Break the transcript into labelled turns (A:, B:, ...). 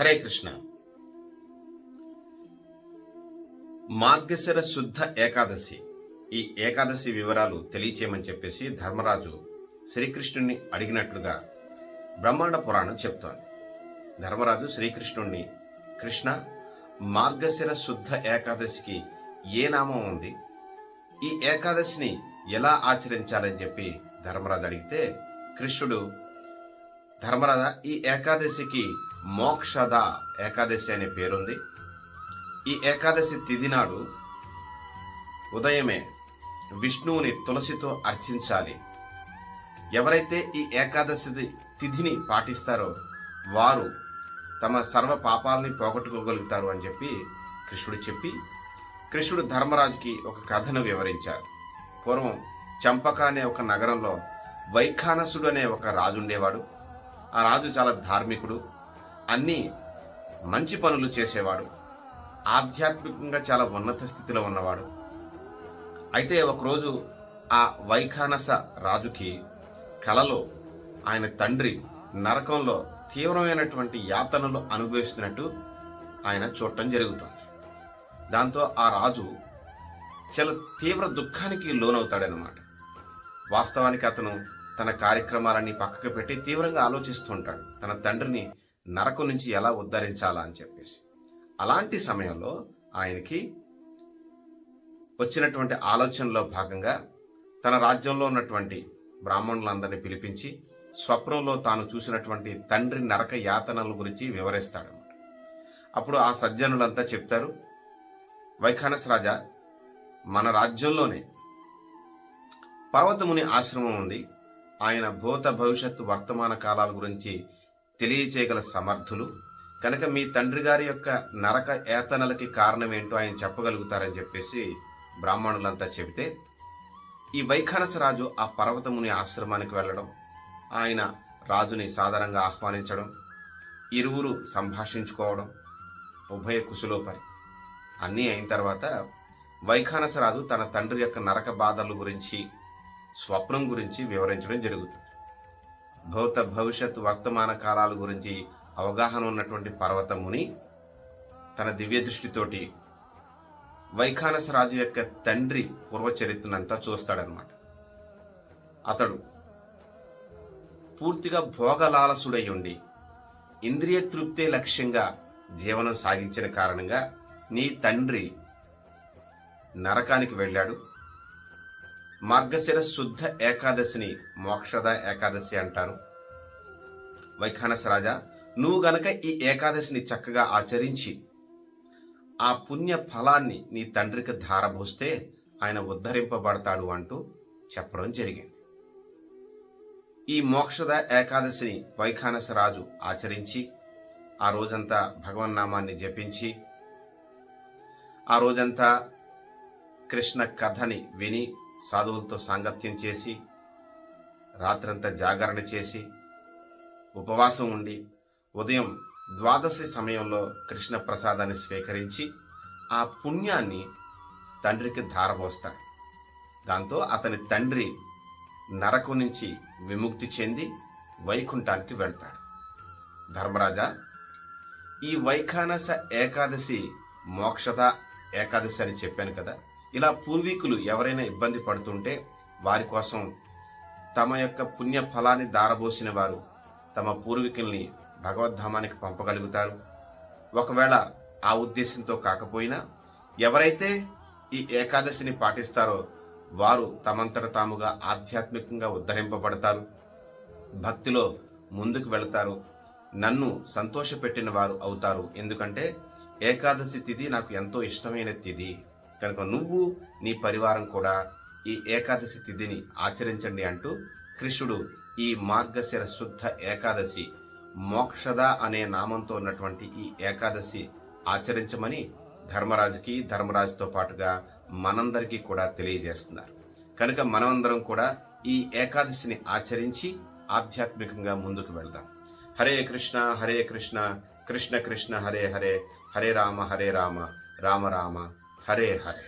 A: హరే కృష్ణ. మార్గశిర శుద్ధ ఏకాదశి. ఈ ఏకాదశి వివరాలు తెలియచేయమని చెప్పేసి ధర్మరాజు శ్రీకృష్ణుణ్ణి అడిగినట్లుగా బ్రహ్మాండ పురాణం చెప్తోంది. ధర్మరాజు శ్రీకృష్ణుణ్ణి కృష్ణ మార్గశిర శుద్ధ ఏకాదశికి ఏ నామం ఉంది? ఈ ఏకాదశిని ఎలా ఆచరించాలని చెప్పి ధర్మరాజు అడిగితే కృష్ణుడు ధర్మరాజ ఈ ఏకాదశికి మోక్షద ఏకాదశి అనే పేరుంది. ఈ ఏకాదశి తిథి నాడు ఉదయమే విష్ణువుని తులసితో అర్చించాలి. ఎవరైతే ఈ ఏకాదశి తిథిని పాటిస్తారో వారు తమ సర్వ పాపాలని పోగొట్టుకోగలుగుతారు అని చెప్పి కృష్ణుడు చెప్పి కృష్ణుడు ధర్మరాజుకి ఒక కథను వివరించారు. పూర్వం చంపక అనే ఒక నగరంలో వైఖానసుడు అనే ఒక రాజు ఉండేవాడు. ఆ రాజు చాలా ధార్మికుడు. అన్నీ మంచి పనులు చేసేవాడు. ఆధ్యాత్మికంగా చాలా ఉన్నత స్థితిలో ఉన్నవాడు. అయితే ఒకరోజు ఆ వైఖానస రాజుకి కలలో ఆయన తండ్రి నరకంలో తీవ్రమైనటువంటి యాతనలు అనుభవిస్తున్నట్టు ఆయన చూడటం జరుగుతుంది. దాంతో ఆ రాజు చాలా తీవ్ర దుఃఖానికి లోనవుతాడనమాట వాస్తవానికి అతను తన కార్యక్రమాలన్నీ పక్కకు పెట్టి తీవ్రంగా ఆలోచిస్తుంటాడు. తన తండ్రిని నరకం నుంచి ఎలా ఉద్ధరించాలా అని చెప్పేసి. అలాంటి సమయంలో ఆయనకి వచ్చినటువంటి ఆలోచనలో భాగంగా తన రాజ్యంలో ఉన్నటువంటి బ్రాహ్మణులందరినీ పిలిపించి స్వప్నంలో తాను చూసినటువంటి తండ్రి నరక యాతనల గురించి వివరిస్తాడనమాట అప్పుడు ఆ సజ్జనులంతా చెప్తారు వైఖానస్ రాజా మన రాజ్యంలోనే పర్వతముని ఆశ్రమం ఉంది. ఆయన భూత భవిష్యత్తు వర్తమాన కాలాల గురించి తెలియచేయగల సమర్థులు. కనుక మీ తండ్రి గారి యొక్క నరక ఏతనలకి కారణం ఏంటో ఆయన చెప్పగలుగుతారని చెప్పేసి బ్రాహ్మణులంతా చెబితే ఈ వైఖానస రాజు ఆ పర్వతముని ఆశ్రమానికి వెళ్ళడం ఆయన రాజుని సాధారణంగా ఆహ్వానించడం ఇరువురు సంభాషించుకోవడం ఉభయ కుశలోపరి. అన్నీ అయిన తర్వాత వైఖానస రాజు తన తండ్రి యొక్క నరక బాధల గురించి స్వప్నం గురించి వివరించడం జరుగుతుంది. భౌత భవిష్యత్ వర్తమాన కాలాల గురించి అవగాహన ఉన్నటువంటి పర్వతముని తన దివ్య దృష్టితోటి వైఖానస రాజు యొక్క తండ్రి పూర్వచరిత్రనంతా చూస్తాడనమాట అతడు పూర్తిగా భోగలాలసుడై ఉండి ఇంద్రియ తృప్తే లక్ష్యంగా జీవనం సాగించిన కారణంగా నీ తండ్రి నరకానికి వెళ్ళాడు. మార్గశిర శుద్ధ ఏకాదశిని మోక్షద ఏకాదశి అంటారు. వైఖానస రాజా నువ్వు గనక ఈ ఏకాదశిని చక్కగా ఆచరించి ఆ పుణ్య ఫలాన్ని నీ తండ్రికి ధారబోస్తే ఆయన ఉద్ధరింపబడతాడు అంటూ చెప్పడం జరిగింది. ఈ మోక్షద ఏకాదశిని వైఖానస రాజు ఆచరించి ఆ రోజంతా భగవన్నామాన్ని జపించి ఆ రోజంతా కృష్ణ కథని విని సాధువులతో సాంగత్యం చేసి రాత్రంతా జాగరణ చేసి ఉపవాసం ఉండి ఉదయం ద్వాదశి సమయంలో కృష్ణ ప్రసాదాన్ని స్వీకరించి ఆ పుణ్యాన్ని తండ్రికి ధారపోస్తాడు దాంతో అతని తండ్రి నరకు నుంచి విముక్తి చెంది వైకుంఠానికి వెళ్తాడు. ధర్మరాజా ఈ వైఖానస ఏకాదశి మోక్షద ఏకాదశి అని చెప్పాను కదా ఇలా పూర్వీకులు ఎవరైనా ఇబ్బంది పడుతుంటే వారి కోసం తమ యొక్క పుణ్య ఫలాన్ని దారబోసిన వారు తమ పూర్వీకుల్ని భగవద్ధామానికి పంపగలుగుతారు. ఒకవేళ ఆ ఉద్దేశంతో కాకపోయినా ఎవరైతే ఈ ఏకాదశిని పాటిస్తారో వారు తమంతట తాముగా ఆధ్యాత్మికంగా ఉద్ధరింపబడతారు. భక్తిలో ముందుకు వెళతారు. నన్ను సంతోషపెట్టిన వారు అవుతారు. ఎందుకంటే ఏకాదశి తిథి నాకు ఎంతో ఇష్టమైన తిథి. కనుక నువ్వు నీ పరివారం కూడా ఈ ఏకాదశి తిథిని ఆచరించండి అంటూ కృష్ణుడు ఈ మార్గశిర శుద్ధ ఏకాదశి మోక్షద అనే నామంతో ఉన్నటువంటి ఈ ఏకాదశి ఆచరించమని ధర్మరాజుకి ధర్మరాజుతో పాటుగా మనందరికీ కూడా తెలియజేస్తున్నారు. కనుక మనమందరం కూడా ఈ ఏకాదశిని ఆచరించి ఆధ్యాత్మికంగా ముందుకు వెళ్దాం. హరే కృష్ణ హరే కృష్ణ కృష్ణ కృష్ణ హరే హరే హరే రామ హరే రామ రామ రామ. హరే హరే